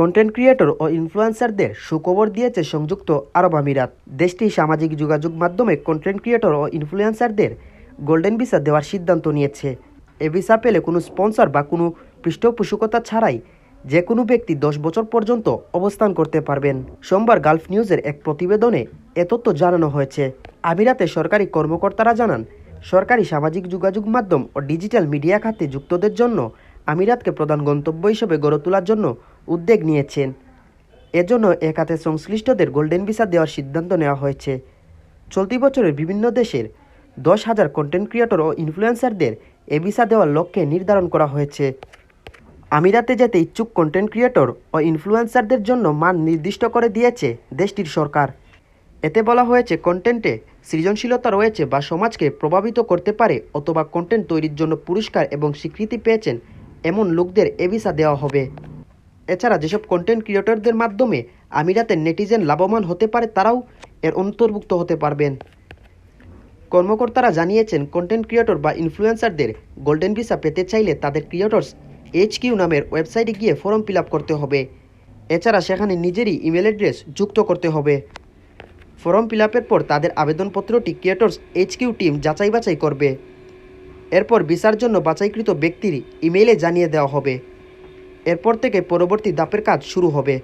Content creator ও ইনফ্লুয়েন্সারদের সুখবর দিয়েছে সংযুক্ত আরব আমিরাত। দেশটি সামাজিক যোগাযোগ মাধ্যমে কন্টেন্ট ক্রিয়েটর ও ইনফ্লুয়েন্সারদের গোল্ডেন ভিসা দেওয়ার সিদ্ধান্ত নিয়েছে। এ ভিসা পেলে কোনো স্পন্সর বা কোনো পৃষ্ঠপোষকতা ছাড়াই যে কোনো ব্যক্তি দশ বছর পর্যন্ত অবস্থান করতে পারবেন। সোমবার গালফ নিউজের এক প্রতিবেদনে এ তথ্য জানানো হয়েছে। আমিরাতে সরকারি কর্মকর্তারা জানান, সরকারি সামাজিক যোগাযোগ মাধ্যম ও ডিজিটাল মিডিয়া খাতে যুক্তদের জন্য আমিরাতকে প্রধান গন্তব্য হিসেবে গড়ে তোলার জন্য উদ্যোগ নিয়েছেন। এজন্য এ খাতে সংশ্লিষ্টদের গোল্ডেন ভিসা দেওয়ার সিদ্ধান্ত নেওয়া হয়েছে। চলতি বছরের বিভিন্ন দেশের দশ হাজার কন্টেন্ট ক্রিয়েটর ও ইনফ্লুয়েন্সারদের এ ভিসা দেওয়ার লক্ষ্যে নির্ধারণ করা হয়েছে। আমিরাতে যেতে ইচ্ছুক কন্টেন্ট ক্রিয়েটর ও ইনফ্লুয়েন্সারদের জন্য মান নির্দিষ্ট করে দিয়েছে দেশটির সরকার। এতে বলা হয়েছে কন্টেন্টে সৃজনশীলতা রয়েছে বা সমাজকে প্রভাবিত করতে পারে অথবা কন্টেন্ট তৈরির জন্য পুরস্কার এবং স্বীকৃতি পেয়েছেন এমন লোকদের এ ভিসা দেওয়া হবে। এছাড়া যেসব কন্টেন্ট ক্রিয়েটরদের মাধ্যমে আমিরাতের নেটিজেন লাভবান হতে পারে, তারাও এর অন্তর্ভুক্ত হতে পারবেন। কর্মকর্তারা জানিয়েছেন কন্টেন্ট ক্রিয়েটর বা ইনফ্লুয়েন্সারদের গোল্ডেন ভিসা পেতে চাইলে তাদের ক্রিয়েটর্স এইচ কিউ নামের ওয়েবসাইটে গিয়ে ফর্ম ফিল করতে হবে। এছাড়া সেখানে নিজেরই ইমেল অ্যাড্রেস যুক্ত করতে হবে। ফর্ম ফিল পর তাদের আবেদনপত্রটি ক্রিয়েটর্স এইচ কিউ টিম যাচাই বাছাই করবে। এরপর ভিসার জন্য বাছাইকৃত ব্যক্তির ইমেইলে জানিয়ে দেওয়া হবে। এরপর থেকে পরবর্তী ধাপের কাজ শুরু হবে।